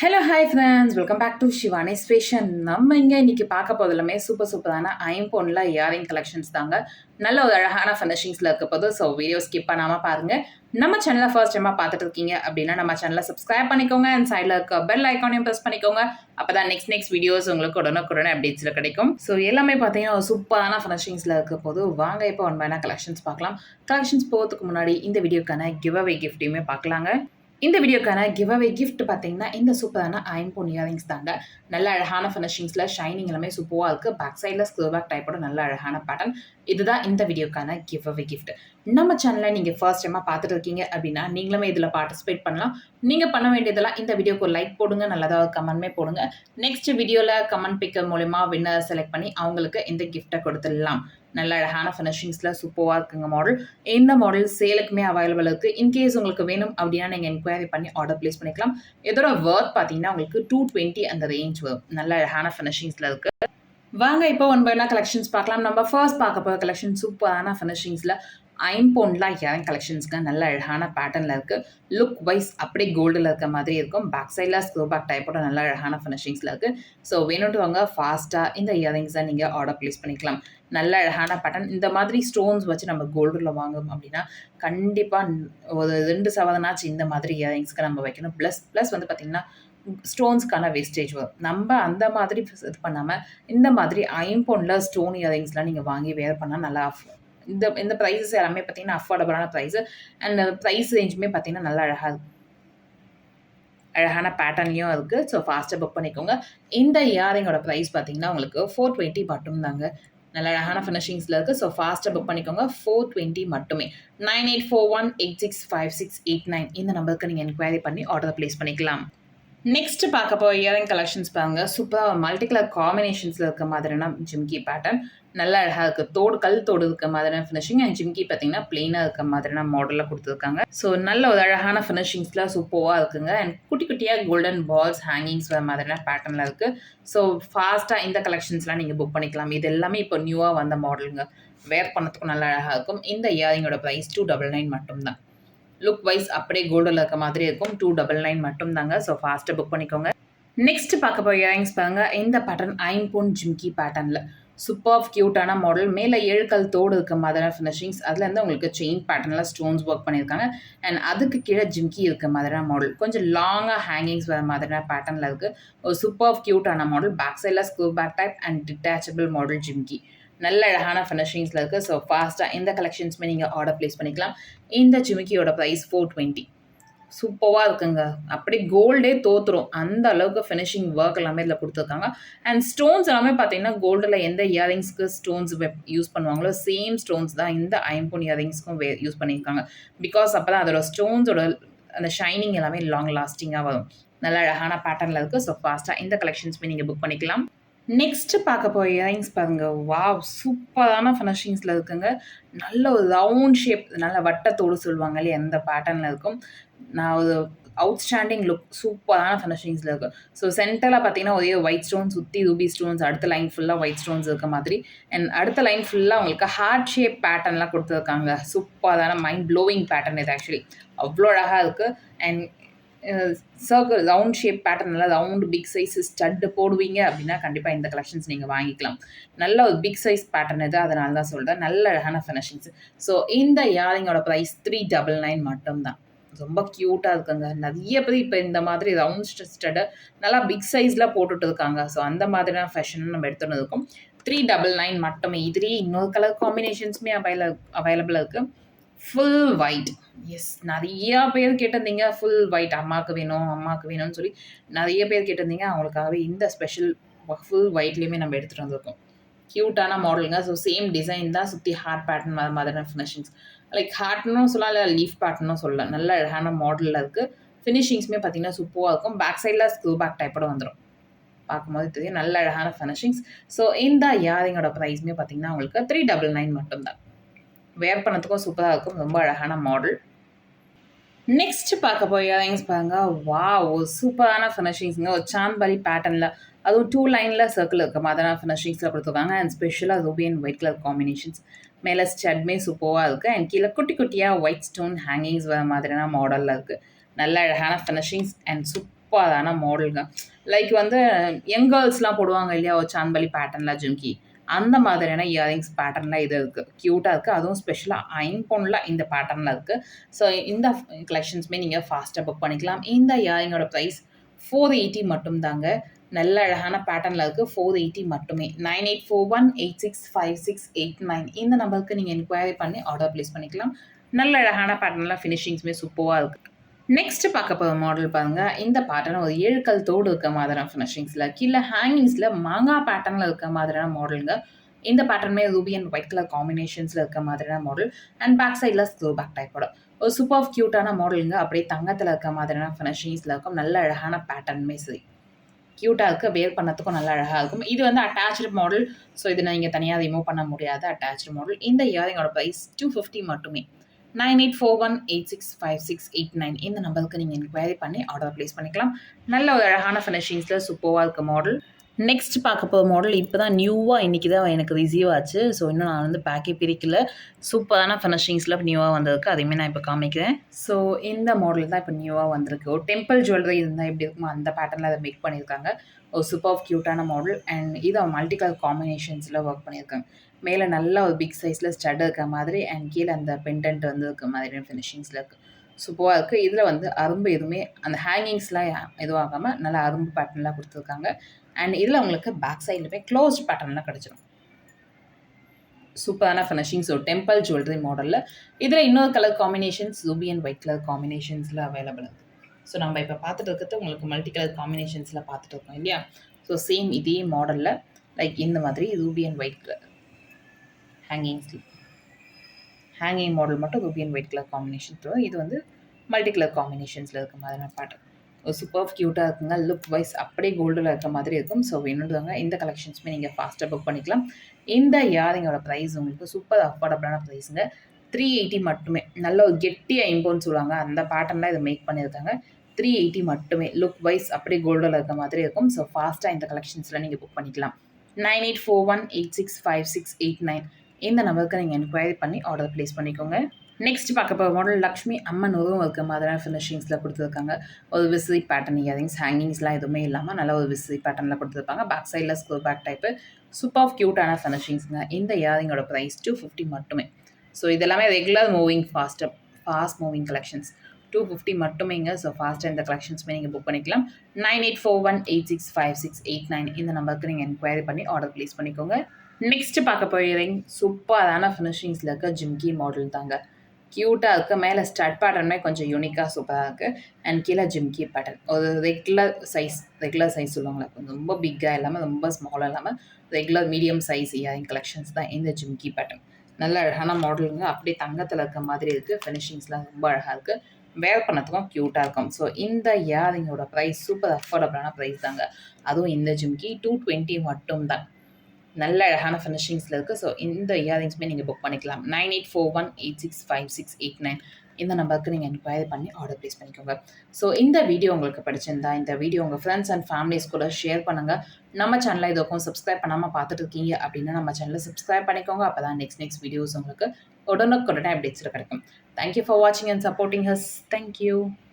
Hello hi friends welcome back to Shivani ஸ்பேஷன் நம்ம இங்கே இன்றைக்கி பார்க்க போது எல்லாமே சூப்பர் சூப்பரான ஐம்போனில் இயரிங் கலெக்ஷன்ஸ் தாங்க. நல்ல ஒரு அழகான ஃபினிஷிங்ஸில் இருக்க போது ஸோ வீடியோ ஸ்கிப் பண்ணாமல் பாருங்கள் நம்ம சேனலை ஃபர்ஸ்ட் டைமாக பார்த்துட்டு இருக்கீங்க அப்படின்னா நம்ம சேனலை சப்ஸ்கிரைப் பண்ணிக்கோங்க. அண்ட் சைடில் இருக்க பெல் ஐக்கானையும் ப்ரெஸ் பண்ணிக்கோங்க. அப்போ தான் நெக்ஸ்ட் நெக்ஸ்ட் வீடியோஸ் உங்களுக்கு உடனுக்குடனே அப்டேட்ஸில் கிடைக்கும். ஸோ எல்லாமே பார்த்தீங்கன்னா ஒரு சூப்பரான ஃபினிஷிங்ஸில் இருக்க போது வாங்க இப்போ ஒன் பைனா கலெக்ஷன்ஸ் பார்க்கலாம். கலெக்ஷன்ஸ் போகிறதுக்கு முன்னாடி இந்த வீடியோக்கான கிவ் அவே கிஃப்ட்டையுமே பார்க்கலாங்க. இந்த வீடியோக்கான கிவ் அவே கிஃப்ட் பார்த்தீங்கன்னா இந்த சூப்பரான அயன் போன் இயரிங்ஸ் தாங்க. நல்ல அழகான ஃபினிஷிங்ஸில் ஷைனிங் எல்லாமே சூப்பராக இருக்குது பேக் சைடில் ஸ்கூல் பேக் டைப்போட நல்ல அழகான பேட்டர்ன் இதுதான் இந்த வீடியோக்கான கிவ் அவே கிஃப்ட் நம்ம சேனலை நீங்கள் ஃபர்ஸ்ட் டைமாக பார்த்துட்டு இருக்கீங்க அப்படின்னா நீங்களுமே இதில் பார்ட்டிசிபேட் பண்ணலாம். நீங்கள் பண்ண வேண்டியதெல்லாம் இந்த வீடியோக்கு ஒரு லைக் போடுங்க நல்லதாக கமெண்ட்மே போடுங்க. நெக்ஸ்ட் வீடியோவில் கமெண்ட் பிக்கர் மூலயமா வின்னர் செலக்ட் பண்ணி அவங்களுக்கு இந்த கிஃப்ட்டை கொடுத்துடலாம். நல்ல அழகான ஃபினிஷிங்ஸில் சூப்பராக இருக்குங்க மாடல் இந்த மாடல் சேலுக்குமே அவைலபிள் இருக்குது இன்கேஸ் உங்களுக்கு வேணும் அப்படின்னா நீங்கள் என்கொயரி பண்ணி ஆர்டர் ப்ளேஸ் பண்ணிக்கலாம். இதோட ஒர்க் பார்த்தீங்கன்னா உங்களுக்கு டூ டுவெண்ட்டி அந்த ரேஞ்ச் வரும். நல்ல அழகான ஃபினிஷிங்ஸில் இருக்குது வாங்க இப்போ ஒன் பை கலெக்ஷன்ஸ் பார்க்கலாம். நம்ம ஃபர்ஸ்ட் பார்க்க போகிற கலெக்ஷன் சூப்பரான ஃபினிஷிங்ஸில் ஐம்போன்லாம் இயரிங் கலெக்ஷன்ஸ்க்கு நல்ல அழகான பேட்டர்னில் இருக்குது லுக் வைஸ் அப்படியே கோல்டில் இருக்க மாதிரி இருக்கும். பேக் சைடில் ஸ்க்ரோ பேக் டைப்போட நல்ல அழகான ஃபினிஷிங்ஸில் இருக்குது ஸோ வேணுன்றவங்க வாங்க ஃபாஸ்ட்டாக இந்த இயரிங்ஸை நீங்கள் ஆர்டர் ப்ளேஸ் பண்ணிக்கலாம். நல்ல அழகான பேட்டர்ன் இந்த மாதிரி ஸ்டோன்ஸ் வச்சு நம்ம கோல்டில் வாங்கும் அப்படின்னா கண்டிப்பாக ஒரு ரெண்டு சவதனாச்சு இந்த மாதிரி இயரிங்ஸ்க்கு நம்ம வைக்கணும். ப்ளஸ் ப்ளஸ் வந்து பார்த்திங்கன்னா ஸ்டோன்ஸ்க்கான வேஸ்டேஜ் வரும் நம்ம அந்த மாதிரி இது பண்ணாமல் இந்த மாதிரி ஐம்பொன்னில் ஸ்டோன் இயரிங்ஸ்லாம் நீங்கள் வாங்கி வேர் பண்ணால் நல்லா இந்த இந்த ப்ரைஸஸ் எல்லாமே பார்த்தீங்கன்னா அஃபோர்டபுளான ப்ரைஸ் அண்ட் ப்ரைஸ் ரேஞ்சுமே பார்த்தீங்கன்னா நல்லா அழகாக இருக்கும் அழகான பேட்டர்ன்லேயும் இருக்குது ஸோ ஃபாஸ்ட்டாக புக் பண்ணிக்கோங்க. இந்த இயரிங்கோட ப்ரைஸ் பார்த்தீங்கன்னா உங்களுக்கு ஃபோர் டுவெண்ட்டி மட்டும் தாங்க. நல்ல அழகான ஃபினிஷிங்ஸில் இருக்குது ஸோ ஃபாஸ்ட்டாக புக் பண்ணிக்கோங்க. ஃபோர் டுவெண்ட்டி மட்டுமே. Nine eight four one eight six five six eight nine இந்த நம்பருக்கு நீங்கள் என்கொயரி பண்ணி ஆர்டர் ப்ளேஸ் பண்ணிக்கலாம். நெக்ஸ்ட் பார்க்க போகிற இயரிங் கலெக்ஷன்ஸ் பாருங்கள் சூப்பராக மல்டி கலர் காம்பினேஷன்ஸில் இருக்க மாதிரினா ஜிம்கி பேட்டர்ன் நல்லா அழகாக இருக்குது தோடு கல் தோடு இருக்க மாதிரியான ஃபினிஷிங் அண்ட் ஜிம்கி பார்த்தீங்கன்னா பிளெயினாக இருக்க மாதிரியான மாடலில் கொடுத்துருக்காங்க. ஸோ நல்ல ஒரு அழகான ஃபினிஷிங்ஸ்லாம் சூப்பராக இருக்குங்க. அண்ட் குட்டி குட்டியாக கோல்டன் பால்ஸ் ஹேங்கிங்ஸ் வர மாதிரியான பேட்டர்னில் இருக்குது ஸோ ஃபாஸ்ட்டாக இந்த கலெக்ஷன்ஸ்லாம் நீங்கள் புக் பண்ணிக்கலாம். இது எல்லாமே இப்போ நியூவாக வந்த மாடலுங்க வேர் பண்ணதுக்கும் நல்லா அழகாக இருக்கும். இந்த இயரிங்கோட ப்ரைஸ் டூ டபுள் நைன் மட்டும்தான். லுக் வைஸ் அப்படியே கோல்டில் இருக்க மாதிரி இருக்கும். டூ டபுள் நைன் மட்டும் தாங்க ஸோ ஃபாஸ்ட்டாக புக் பண்ணிக்கோங்க. நெக்ஸ்ட் பார்க்க போய் இயரிங்ஸ் பாருங்க. இந்த பேட்டர்ன் ஐம்பொன் ஜிம்கி பேட்டர்னில் சூப்பர் க்யூட்டான மாடல் மேலே ஏழுக்கல் தோடு இருக்க மாதிரியான ஃபினிஷிங்ஸ் அதில் இருந்து உங்களுக்கு செயின் பேட்டர்னில் ஸ்டோன்ஸ் ஒர்க் பண்ணியிருக்காங்க. அண்ட் அதுக்கு கீழே ஜிம்கி இருக்க மாதிரியான மாடல் கொஞ்சம் லாங்காக ஹேங்கிங்ஸ் வர மாதிரியான பேட்டர்னில் இருக்குது ஒரு சூப்பர் க்யூட்டான மாடல் பேக் சைடில் screw back type and detachable model jhumki நல்ல அழகான ஃபினிஷிங்ஸில் இருக்குது ஸோ ஃபாஸ்ட்டாக இந்த கலெக்ஷன்ஸுமே நீங்கள் ஆர்டர் ப்ளேஸ் பண்ணிக்கலாம். இந்த ஜிமிக்கியோட ப்ரைஸ் ஃபோர் டுவெண்ட்டி சூப்பராக இருக்குங்க. அப்படி கோல்டே தோத்துரும். அந்த அளவுக்கு ஃபினிஷிங் ஒர்க் எல்லாமே இதில் கொடுத்துருக்காங்க. அண்ட் ஸ்டோன்ஸ் எல்லாமே பார்த்தீங்கன்னா கோல்டில் எந்த இயரிங்ஸ்க்கு ஸ்டோன்ஸ் யூஸ் பண்ணுவாங்களோ சேம் ஸ்டோன்ஸ் தான் இந்த ஐம்பொன் இயரிங்ஸ்க்கும் வே யூஸ் பண்ணியிருக்காங்க. பிகாஸ் அப்போ தான் அதோட ஸ்டோன்ஸோட அந்த ஷைனிங் எல்லாமே லாங் லாஸ்டிங்காக வரும். நல்ல அழகான பேட்டர்னில் இருக்குது ஸோ ஃபாஸ்ட்டாக இந்த கலெக்ஷன்ஸுமே நீங்கள் புக் பண்ணிக்கலாம். நெக்ஸ்ட் பார்க்க போகிற இயரிங்ஸ் பாருங்க. வாவ் சூப்பரான ஃபினிஷிங்ஸில் இருக்குங்க. நல்ல ஒரு ரவுண்ட் ஷேப் நல்ல வட்டத்தோடு சொல்லுவாங்க இல்லையா? எந்த பேட்டர்னில் இருக்கும். நான் ஒரு அவுட்ஸ்டாண்டிங் லுக் சூப்பரான ஃபினிஷிங்ஸில் இருக்குது ஸோ சென்டரில் பார்த்தீங்கன்னா ஒரே ஒயிட் ஸ்டோன் சுற்றி ரூபி ஸ்டோன்ஸ் அடுத்த லைன் ஃபுல்லாக ஒயிட் ஸ்டோன்ஸ் இருக்க மாதிரி. அண்ட் அடுத்த லைன் ஃபுல்லாக உங்களுக்கு ஹார்ட் ஷேப் பேட்டர்ன்லாம் கொடுத்துருக்காங்க. சூப்பரான மைண்ட் ப்ளோவிங் பேட்டர்ன் இது ஆக்சுவலி அவ்வளோ அழகாக இருக்குது and circle round shape pattern நல்லா ரவுண்டு பிக் சைஸ் ஸ்டட்டு போடுவீங்க அப்படின்னா கண்டிப்பாக இந்த கலெக்ஷன்ஸ் நீங்கள் வாங்கிக்கலாம். நல்ல ஒரு பிக் சைஸ் பேட்டர்ன் இது. அதனால தான் சொல்கிறேன் நல்ல அழகான ஃபினிஷிங்ஸ் ஸோ இந்த இயரிங்கோட ப்ரைஸ் த்ரீ டபுள் நைன் மட்டும்தான். ரொம்ப க்யூட்டாக இருக்குங்க நிறைய பேர் இப்போ இந்த மாதிரி ரவுண்ட் ஸ்டட்டை நல்லா பிக் சைஸில் போட்டுட்டு இருக்காங்க ஸோ அந்த மாதிரியான ஃபேஷன் நம்ம எடுத்துகிட்டு இருக்கோம் த்ரீ டபுள் நைன் மட்டுமே. இதுலேயே இன்னொரு கலர் காம்பினேஷன்ஸுமே அவைல அவைலபிளாக இருக்குது ஃபுல் ஒயிட் எஸ் நிறையா பேர் கேட்டிருந்தீங்க ஃபுல் ஒயிட் அம்மாவுக்கு வேணும் அம்மாவுக்கு வேணும்னு சொல்லி நிறைய பேர் கேட்டிருந்தீங்க. அவங்களுக்காகவே இந்த ஸ்பெஷல் ஃபுல் ஒயிட்லேயுமே நம்ம எடுத்துகிட்டு வந்திருக்கோம். க்யூட்டான மாடலுங்க ஸோ சேம் டிசைன் தான் சுற்றி ஹார்ட் பேட்டர்ன் மாதிரியான ஃபினிஷிங்ஸ் லைக் ஹார்ட்னும் சொல்லலாம் இல்லை லீஃப் பேட்டர்னும் சொல்லலாம். நல்ல அழகான மாடலில் இருக்குது ஃபினிஷிங்ஸுமே பார்த்தீங்கன்னா சூப்பராக இருக்கும். பேக் சைடில் ஸ்க்ரூ பேக் டைப்போட வந்துடும் பார்க்கும்போது தெரியும். நல்ல அழகான ஃபினிஷிங்ஸ் ஸோ இந்த யாரிங்கோட ப்ரைஸுமே பார்த்தீங்கன்னா உங்களுக்கு த்ரீ டபுள் நைன் மட்டும்தான். வேர் பண்ணதுக்கும் சூப்பராக இருக்கும். ரொம்ப அழகான மாடல் நெக்ஸ்ட் பார்க்க போய் இயரிங்ஸ் பாருங்க. வா ஒரு சூப்பரான ஃபினிஷிங்ஸுங்க ஒரு சாந்த்பலி பேட்டர்னில் அதுவும் டூ லைனில் சர்க்கிள் இருக்க. மாதிரியான ஃபினிஷிங்ஸில் கொடுத்துருக்காங்க. அண்ட் ஸ்பெஷலாக ruby and white colour combinations மேலே ஸ்டட்மே சூப்பராக இருக்குது அண்ட் கீழே குட்டி குட்டியாக ஒயிட் ஸ்டோன் ஹேங்கிங்ஸ் வர மாதிரியான மாடலில் இருக்குது நல்ல அழகான ஃபினிஷிங்ஸ் அண்ட் சூப்பரான மாடலுங்க லைக் வந்து யங் கேர்ள்ஸ்லாம் போடுவாங்க இல்லையா? ஒரு சான்பலி பேட்டர்னில் ஜிம்கி. அந்த மாதிரியான இயரிங்ஸ் பேட்டர்னில் இது இருக்குது க்யூட்டாக இருக்குது அதுவும் ஸ்பெஷலாக ஐம்பொன்னில் இந்த பேட்டர்னில் இருக்குது ஸோ இந்த கலெக்ஷன்ஸுமே நீங்கள் ஃபாஸ்ட்டாக புக் பண்ணிக்கலாம். இந்த இயரிங்கோட ப்ரைஸ் ஃபோர் எயிட்டி மட்டும்தாங்க. நல்ல அழகான பேட்டர்னில் இருக்குது ஃபோர் எயிட்டி மட்டுமே. Nine eight four one eight six five six eight nine இந்த நம்பருக்கு நீங்கள் என்கொயரி பண்ணி ஆர்டர் ப்ளேஸ் பண்ணிக்கலாம். நல்ல அழகான பேட்டர்னில் ஃபினிஷிங்ஸுமே சூப்பராக இருக்குது நெக்ஸ்ட் பார்க்க போகிற மாடல் பாருங்கள் இந்த பேட்டர்ன் ஒரு ஏழு கல் தோடு இருக்க மாதிரியான ஃபினிஷிங்ஸில் கீழே ஹேங்கிங்ஸில் மாங்காய் பேட்டர்னில் இருக்க மாதிரியான மாடலுங்க இந்த பேட்டர்னுமே ரூபி அண்ட் ஒயிட் கலர் காம்பினேஷன்ஸில் இருக்க மாதிரியான மாடல் அண்ட் பேக் சைடில் ஸ்க்ரோ பேக் டைப்போட ஒரு சூப்பர் க்யூட்டான மாடலுங்க அப்படியே தங்கத்தில் இருக்க மாதிரியான ஃபினிஷிங்ஸில் இருக்கும். நல்ல அழகான பேட்டர்னுமே சரி. க்யூட்டாக இருக்குது வேர் பண்ணுறதுக்கும் நல்லா அழகாக இருக்கும். இது வந்து அட்டாச்சு மாடல் ஸோ இது நீங்கள் தனியாக ரிமூவ் பண்ண முடியாது அட்டாச்சு மாடல் இந்த இயரிங்கோட ப்ரைஸ் டூ ஃபிஃப்டி மட்டுமே. Nine eight four one eight six five six eight nine இந்த நம்பருக்கு நீங்கள் என்கொயரி பண்ணி ஆர்டர் ப்ளேஸ் பண்ணிக்கலாம். நல்ல ஒரு அழகான ஃபினிஷிங்ஸில் சூப்பராக இருக்க மாடல் நெக்ஸ்ட் பார்க்க போகிற மாடல் இப்போ தான் நியூவாக இன்றைக்கி தான் எனக்கு ரிசீவ் ஆச்சு. ஸோ இன்னும் நான் வந்து பேக்கே பிரிக்கல. சூப்பரான ஃபினிஷிங்ஸில் நியூவாக வந்திருக்கு. அதையுமே நான் இப்போ காமிக்கிறேன். ஸோ இந்த மாடல் தான் இப்போ நியூவாக வந்திருக்கு. ஒரு டெம்பிள் ஜுவல்லரி இருந்தால் எப்படி இருக்குமோ அந்த பேட்டர்னில் அதை மேக் பண்ணியிருக்காங்க. ஒரு சூப்பர் க்யூட்டான மாடல் அண்ட் இது மல்டி கலர் காம்பினேஷன்ஸில் ஒர்க் பண்ணியிருக்காங்க. மேலே நல்லா ஒரு பிக் சைஸில் ஸ்டட் இருக்க மாதிரி அண்ட் கீழே அந்த பெண்டன்ட் வந்து இருக்க மாதிரியான ஃபினிஷிங்ஸில் இருக்குது சூப்பராக இருக்குது இதில் வந்து அரும்பு எதுவுமே அந்த ஹேங்கிங்ஸ்லாம் இதுவாகாமல் நல்லா அரும்பு பேட்டர்ன்லாம் கொடுத்துருக்காங்க. அண்ட் இதில் உங்களுக்கு பேக் சைடில் போய் க்ளோஸ்ட் பேட்டர்ன்லாம் கிடச்சிடும் சூப்பரான ஃபினிஷிங் ஸோ டெம்பிள் ஜுவல்லரி மாடலில் இதில் இன்னொரு colour combinations ruby and white colour காம்பினேஷன்ஸில் available இருக்குது ஸோ நம்ம இப்போ பார்த்துட்டு இருக்கிறது உங்களுக்கு மல்டி கலர் காம்பினேஷன்ஸில் பார்த்துட்டு இருக்கோம் இல்லையா? ஸோ சேம் இதே மாடலில் லைக் இந்த மாதிரி ruby and white colour hangings hanging model மட்டும் ruby and white colour combination இது வந்து மல்டி கலர் காம்பினேஷன்ஸில் இருக்க மாதிரியான பேட்டர்ன் ஒரு சூப்பர் க்யூட்டாக இருக்குங்க. லுக் வைஸ் அப்படியே கோல்டில் இருக்க மாதிரி இருக்கும். ஸோ வேணுன்றவங்க இந்த கலெக்ஷன்ஸுமே நீங்கள் ஃபாஸ்ட்டாக புக் பண்ணிக்கலாம். இந்த இயரிங்கோட ப்ரைஸ் உங்களுக்கு சூப்பர் அஃபோர்டபுளான ப்ரைஸுங்க த்ரீ எயிட்டி மட்டுமே. நல்ல ஒரு கெட்டியாக இம்போன்னு சொல்லுவாங்க. அந்த பேட்டர்னில் இதை மேக் பண்ணியிருக்காங்க. த்ரீ எயிட்டி மட்டுமே. லுக் வைஸ் அப்படியே கோல்டில் இருக்க மாதிரி இருக்கும். ஸோ ஃபாஸ்ட்டாக இந்த கலெக்ஷன்ஸில் நீங்கள் புக் பண்ணிக்கலாம். Nine eight four one eight six five six eight nine இந்த நம்பருக்கு நீங்கள் என்கொயரி பண்ணி ஆர்டர் ப்ளேஸ் பண்ணிக்கோங்க. நெக்ஸ்ட் பார்க்க போகிற மாடல் லக்ஷ்மி அம்மன் உருவம் இருக்க. மாதிரியான ஃபினிஷிங்ஸில் கொடுத்துருக்காங்க. ஒரு விசிறி பேட்டர்ன் இயரிங்ஸ் ஹேங்கிங்ஸ்லாம் எதுவுமே இல்லாமல் நல்ல ஒரு விசிறி பேட்டர்னில் கொடுத்துருப்பாங்க. பேக் சைடில் ஸ்கூ பேக் டைப்பு சூப்பர் க்யூட்டான ஃபினிஷிங்ஸுங்க இந்த இயரிங்கோட ப்ரைஸ் டூ ஃபிஃப்டி மட்டுமே. ஸோ இதெல்லாமே regular moving fast fast moving collections two fifty மட்டுமேங்க. So ஃபாஸ்ட்டாக இந்த கலெக்ஷன்ஸுமே நீங்கள் புக் பண்ணிக்கலாம். Nine eight four one eight six five six eight nine இந்த நம்பருக்கு நீங்கள் என்கொயரி பண்ணி ஆர்டர் ப்ளேஸ் பண்ணிக்கோங்க. நெக்ஸ்ட் பார்க்க போயிடுறீங்க சூப்பரான ஃபினிஷிங்ஸில் இருக்க ஜிம்கி மாடல் தாங்க. க்யூட்டாக இருக்குது மேலே ஸ்டட் பேட்டர்னுமே கொஞ்சம் யூனிக்காக சூப்பராக இருக்குது அண்ட் கீழே ஜிம்கி பேட்டர்ன் ஒரு ரெகுலர் சைஸ் ரெகுலர் சைஸ் சொல்லுவாங்களே கொஞ்சம் ரொம்ப பிக்காக இல்லாமல் ரொம்ப ஸ்மாலாக இல்லாமல் regular medium size earring collections தான் இந்த ஜிம்கி பேட்டர்ன் நல்ல அழகான மாடலுங்க அப்படியே தங்கத்தில் இருக்க மாதிரி இருக்குது ஃபினிஷிங்ஸ்லாம் ரொம்ப அழகாக இருக்குது வேர் பண்ணதுக்கும் க்யூட்டாக இருக்கும். ஸோ இந்த இயரிங்கோட ப்ரைஸ் சூப்பர் அஃபோர்டபுளான ப்ரைஸ் தாங்க. அதுவும் இந்த ஜிம்கி டூ டுவெண்ட்டி மட்டும் தான் நல்ல அழகான ஃபினிஷிங்ஸில் இருக்குது ஸோ இந்த இயரிங்ஸுமே நீங்கள் புக் பண்ணிக்கலாம். Nine eight four one eight six five six eight nine இந்த நம்பருக்கு நீங்கள் என்கொயரி பண்ணி ஆர்டர் ப்ளேஸ் பண்ணிக்கோங்க. ஸோ இந்த வீடியோ உங்களுக்கு பிடிச்சிருந்தா இந்த வீடியோ உங்கள் ஃப்ரெண்ட்ஸ் அண்ட் ஃபேமிலிஸ் கூட ஷேர் பண்ணுங்கள் நம்ம சேனலை இதுக்கும் சப்ஸ்கிரைப் பண்ணாமல் பார்த்துட்டு இருக்கீங்க அப்படின்னா நம்ம சேனலை சப்ஸ்கிரைப் பண்ணிக்கோங்க. அப்போ தான் நெக்ஸ்ட் நெக்ஸ்ட் வீடியோஸ் உங்களுக்கு உடனுக்குடனே அப்டேட்ஸில் கிடைக்கும். தேங்க்யூ ஃபார் வாட்சிங் and supporting us thank you